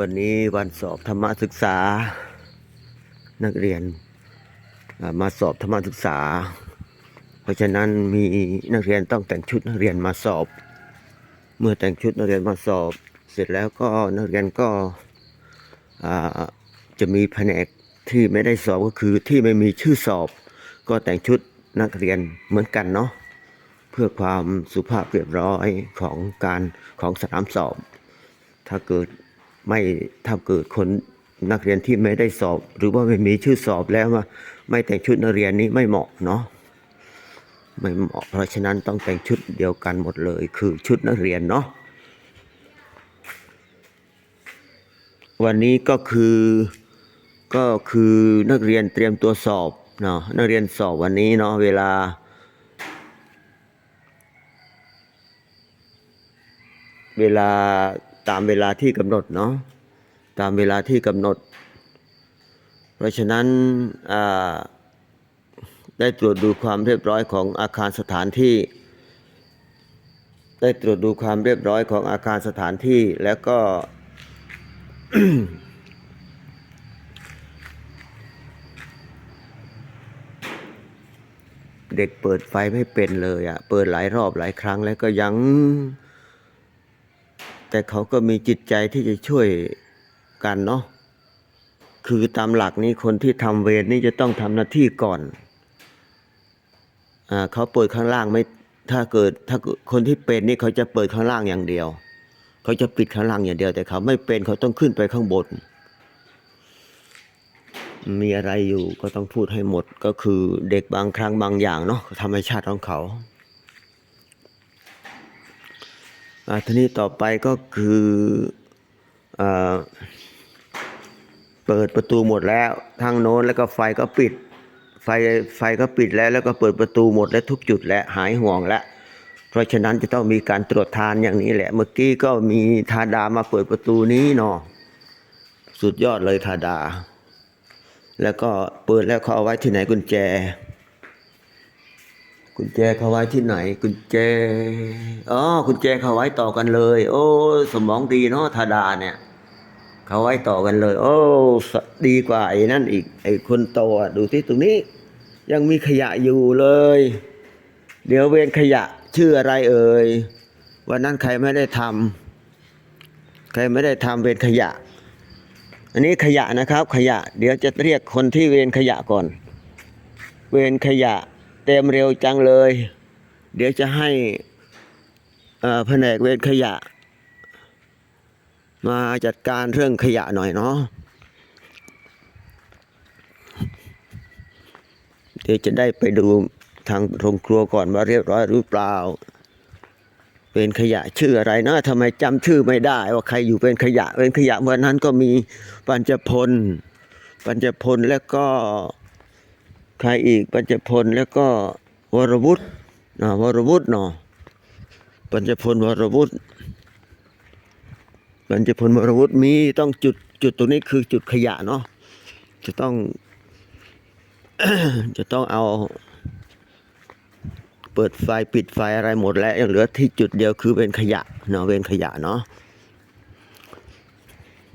วันนี้วันสอบธรรมศึกษา นักเรียนมาสอบธรรมศึกษา เพราะฉะนั้นมีนักเรียนต้องแต่งชุดนักเรียนมาสอบ เมื่อแต่งชุดนักเรียนมาสอบ เสร็จแล้วก็นักเรียนก็จะมีแผนกที่ไม่ได้สอบก็คือที่ไม่มีชื่อสอบ ก็แต่งชุดนักเรียนเหมือนกันเนาะเพื่อความสุภาพเรียบร้อยของการของสนามสอบ ถ้าเกิด ไม่ถ้าเกิดคนนักเรียนที่ไม่ได้สอบ หรือว่าไม่มีชื่อสอบแล้วว่าไม่แต่งชุดนักเรียนนี้ไม่เหมาะเนาะไม่เหมาะ เพราะฉะนั้นต้องแต่งชุดเดียวกันหมดเลย คือชุดนักเรียนเนาะวันนี้ก็คือก็คือนักเรียนเตรียมตัวสอบเนาะนักเรียนสอบวันนี้เนาะเวลาเวลา ตามเวลาที่กำหนดเนาะตามเวลาที่กำหนด เพราะฉะนั้นได้ตรวจดูความเรียบร้อยของอาคารสถานที่ ได้ตรวจดูความเรียบร้อยของอาคารสถานที่แล้วก็เด็กเปิดไฟไม่เป็นเลยอะ่ะ เปิดหลายรอบหลายครั้งแล้วก็ยัง แต่เขาก็มีจิตใจที่จะช่วยกันเนาะคือตามหลักนี้คนที่ทำเวรนี่จะต้องทำหน้าที่ก่อนอ่าเขาเปิดข้างล่างไม่ถ้าเกิดถ้าคนที่เป็นนี่เขาจะเปิดข้างล่างอย่างเดียว เขาจะปิดข้างล่างอย่างเดียว แต่เขาไม่เป็นเขาต้องขึ้นไปข้างบน มีอะไรอยู่ก็ต้องพูดให้หมดก็คือเด็กบางครั้งบางอย่างเนาะธรรมชาติของเขา อ่า ทีนี้ต่อไปก็คืออเปิดประตูหมดแล้วทางโน้นแล้วก็ไฟก็ปิด ไฟไฟก็ปิดแล้วแล้วก็เปิดประตูหมดแล้วทุกจุดแล้วหายห่วงแล้วเพราะฉะนั้นจะต้องมีการตรวจทานอย่างนี้แหละ เมื่อกี้ก็มีทาดามาเปิดประตูนี้เนาะสุดยอดเลยทาดา แล้วก็เปิดแล้วเขาเอาไว้ที่ไหนกุญแจ กุญแจเขาไว้ที่ไหน กุญแจอ๋อกุญแจเขาไว้ต่อกันเลย โอ้ สมองดีเนาะธาดาเนี่ย เขาไว้ต่อกันเลย โอ้ดีกว่าไอ้นั่นอีก ไอ้คนโตอะดูที่ตรงนี้ ยังมีขยะอยู่เลย เดี๋ยวเวรขยะชื่ออะไรเอ่ยวันนั้นใครไม่ได้ทำใครไม่ได้ทำเวรขยะ อันนี้ขยะนะครับ ขยะ เดี๋ยวจะเรียกคนที่เวรขยะก่อน เวรขยะ เต็มเร็วจังเลย เดี๋ยวจะให้แผนกเวรขยะ มาจัดการเรื่องขยะหน่อยเนาะเดี๋ยวจะได้ไปดูทางโรงครัวก่อนว่าเรียบร้อยหรือเปล่า เป็นขยะชื่ออะไรนะทำไมจำชื่อไม่ได้ ว่าใครอยู่เป็นขยะเป็นขยะวันนั้นก็มีปัญจพล ปัญจพลแล้วก็ ใครอีกปัญจพลแล้วก็วรวุฒินะวรวุฒิเนาะปัญจพลวรวุฒิปัญจพลวรวุฒิมีต้องจุดจุดตรงนี้คือจุดขยะเนาะจะต้อง จะต้องเอา เปิดไฟปิดไฟอะไรหมดแล้วยังเหลือที่จุดเดียวคือเป็นขยะเนาะเป็นขยะเนาะ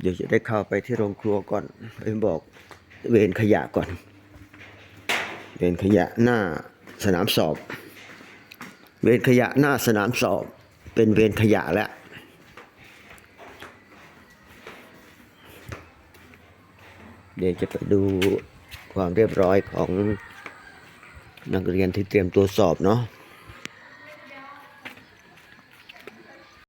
เดี๋ยวจะได้เข้าไปที่โรงครัวก่อนไปบอกเวรขยะก่อน เวรขยะหน้าสนามสอบ เวรขยะหน้าสนามสอบ เป็นเวรขยะแล้วเดี๋ยวจะไปดูความเรียบร้อยของนักเรียนที่เตรียมตัวสอบเนาะ